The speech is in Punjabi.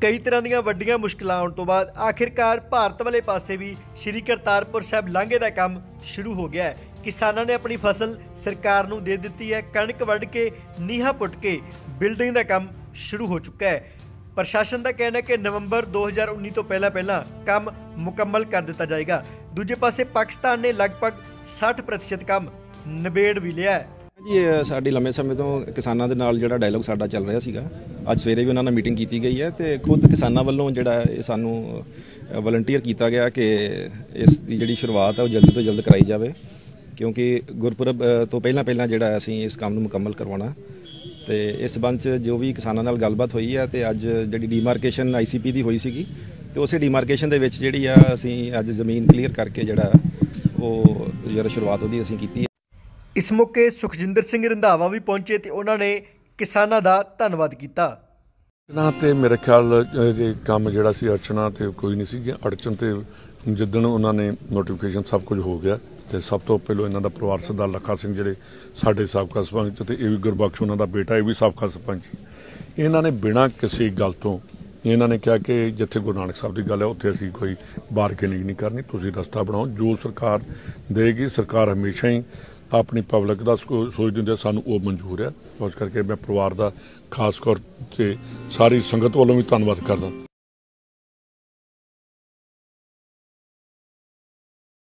ਕਈ ਤਰ੍ਹਾਂ ਦੀਆਂ ਵੱਡੀਆਂ ਮੁਸ਼ਕਲਾਂ ਆਉਣ ਤੋਂ ਬਾਅਦ ਆਖਿਰਕਾਰ ਭਾਰਤ ਵਾਲੇ ਪਾਸੇ ਵੀ ਸ਼੍ਰੀ ਕਰਤਾਰਪੁਰ ਸਾਹਿਬ ਲਾਂਘੇ ਦਾ ਕੰਮ ਸ਼ੁਰੂ ਹੋ ਗਿਆ ਹੈ। ਕਿਸਾਨਾਂ ਨੇ ਆਪਣੀ ਫਸਲ ਸਰਕਾਰ ਨੂੰ ਦੇ ਦਿੱਤੀ ਹੈ। ਕਣਕ ਵੱਢ ਕੇ, ਨੀਹਾਂ ਪੁੱਟ ਕੇ ਬਿਲਡਿੰਗ ਦਾ ਕੰਮ ਸ਼ੁਰੂ ਹੋ ਚੁੱਕਾ ਹੈ। ਪ੍ਰਸ਼ਾਸਨ ਦਾ ਕਹਿਣਾ ਹੈ ਕਿ ਨਵੰਬਰ 2019 ਤੋਂ ਪਹਿਲਾਂ ਪਹਿਲਾਂ ਕੰਮ ਮੁਕੰਮਲ ਕਰ ਦਿੱਤਾ ਜਾਏਗਾ। ਦੂਜੇ ਪਾਸੇ ਪਾਕਿਸਤਾਨ ਨੇ ਲਗਭਗ 60% ਕੰਮ ਨਿਬੇੜ ਵੀ ਲਿਆ ਹੈ। ਜੀ ਇਹ ਸਾਡੀ ਲੰਮੇ ਸਮੇਂ ਤੋਂ ਕਿਸਾਨਾਂ ਦੇ ਨਾਲ ਜਿਹੜਾ ਡਾਇਲੋਗ ਸਾਡਾ ਚੱਲ ਰਿਹਾ ਸੀਗਾ। ਅੱਜ ਸਵੇਰੇ ਵੀ ਉਹਨਾਂ ਨਾਲ ਮੀਟਿੰਗ ਕੀਤੀ ਗਈ ਹੈ ਤੇ ਖੁਦ ਕਿਸਾਨਾਂ ਵੱਲੋਂ ਜਿਹੜਾ ਇਹ ਸਾਨੂੰ ਵਲੰਟੀਅਰ ਕੀਤਾ ਗਿਆ ਕਿ ਇਸ ਦੀ ਜਿਹੜੀ ਸ਼ੁਰੂਆਤ ਹੈ ਉਹ ਜਲਦੀ ਤੋਂ ਜਲਦ ਕਰਾਈ ਜਾਵੇ, ਕਿਉਂਕਿ ਗੁਰਪੁਰਬ ਤੋਂ ਪਹਿਲਾਂ ਪਹਿਲਾਂ ਜਿਹੜਾ ਅਸੀਂ ਇਸ ਕੰਮ ਨੂੰ ਮੁਕੰਮਲ ਕਰਵਾਉਣਾ ਤੇ ਇਸ ਸੰਬੰਧ 'ਚ ਜੋ ਵੀ ਕਿਸਾਨਾਂ ਨਾਲ ਗੱਲਬਾਤ ਹੋਈ ਹੈ ਤੇ ਅੱਜ ਜਿਹੜੀ ਡੀਮਾਰਕੇਸ਼ਨ ਆਈਸੀਪੀ ਦੀ ਹੋਈ ਸੀਗੀ ਤੇ ਉਸੇ ਡੀਮਾਰਕੇਸ਼ਨ ਦੇ ਵਿੱਚ ਜਿਹੜੀ ਆ ਅਸੀਂ ਅੱਜ ਜ਼ਮੀਨ ਕਲੀਅਰ ਕਰਕੇ ਜਿਹੜਾ ਉਹ ਜਿਹੜਾ ਸ਼ੁਰੂਆਤ ਉਹਦੀ ਅਸੀਂ ਕੀਤੀ ਹੈ। ਇਸ ਮੌਕੇ ਸੁਖਜਿੰਦਰ ਸਿੰਘ ਰੰਧਾਵਾ ਵੀ ਪਹੁੰਚੇ ਤੇ ਉਹਨਾਂ ਨੇ ਕਿਸਾਨਾਂ ਦਾ ਧੰਨਵਾਦ ਕੀਤਾ। ਨਾ ਤੇ ਮੇਰੇ ਖਿਆਲ ਇਹ ਕੰਮ ਜਿਹੜਾ ਸੀ ਅੜਚਣਾ ਤੇ ਕੋਈ ਨਹੀਂ ਸੀ ਅੜਚਨ ਤੇ ਜਿੱਦਣ ਉਹਨਾਂ ਨੇ ਨੋਟੀਫਿਕੇਸ਼ਨ ਸਭ ਕੁਝ ਹੋ ਗਿਆ ਤੇ ਸਭ ਤੋਂ ਪਹਿਲਾਂ ਇਹਨਾਂ ਦਾ ਪਰਿਵਾਰ ਸਰਦਾਰ ਲੱਖਾ ਸਿੰਘ ਜਿਹੜੇ ਸਾਡੇ ਸਾਬਕਾ ਸਰਪੰਚ ਤੇ ਇਹ ਵੀ ਗੁਰਬਖਸ਼ ਉਹਨਾਂ ਦਾ ਬੇਟਾ, ਇਹ ਵੀ ਸਾਬਕਾ ਸਰਪੰਚ ਇਹਨਾਂ ਨੇ ਬਿਨਾਂ ਕਿਸੇ ਗੱਲ ਤੋਂ ਇਹਨਾਂ ਨੇ ਕਿਹਾ ਕਿ ਜਿੱਥੇ ਗੁਰੂ ਨਾਨਕ ਸਾਹਿਬ ਦੀ ਗੱਲ ਹੈ, ਉੱਥੇ ਅਸੀਂ ਕੋਈ ਬਾਰਗੇਨਿੰਗ ਨਹੀਂ ਕਰਨੀ। ਤੁਸੀਂ ਰਸਤਾ ਬਣਾਓ। ਜੋ ਸਰਕਾਰ ਦੇਗੀ, ਸਰਕਾਰ ਹਮੇਸ਼ਾ ਹੀ ਆਪਣੀ ਪਬਲਿਕ ਦਾ ਸਕੋ- ਸੋਚਦੀ ਹੁੰਦੀ ਸਾਨੂੰ ਉਹ ਮਨਜ਼ੂਰ ਹੈ ਉਸ ਕਰਕੇ ਮੈਂ ਪਰਿਵਾਰ ਦਾ, ਖਾਸ ਤੌਰ ਤੇ ਸਾਰੀ ਸੰਗਤ ਵੱਲੋਂ ਵੀ ਧੰਨਵਾਦ ਕਰਦਾ।